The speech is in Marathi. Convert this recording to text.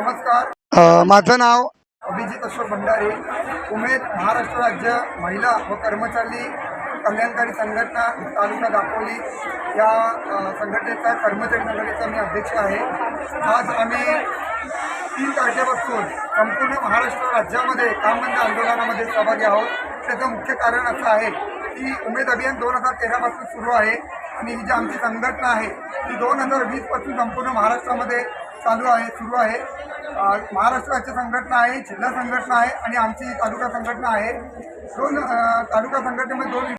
माझं नाव अभिजित अशोक भंडारे. उमेद महाराष्ट्र राज्य महिला व कर्मचारी कल्याणकारी संघटना तालुका दापोली या संघटनेचा कर्मचारी संघटनेचा मी अध्यक्ष आहे. आज आम्ही तीन तारखेपासून संपूर्ण महाराष्ट्र राज्यामध्ये काम बंद आंदोलनामध्ये सहभागी आहोत. त्याचं मुख्य कारण असं आहे की उमेद अभियान दोन हजार तेरापासून सुरू आहे आणि ही जी आमची संघटना आहे ती दोन हजार वीसपासून संपूर्ण महाराष्ट्रामध्ये चालू आहे सुरू आहे. महाराष्ट्र राज्य संघटना आहे जिल्हा संघटना आहे आणि आमची तालुका संघटना आहे. दोन तालुका संघटनेमध्ये दोन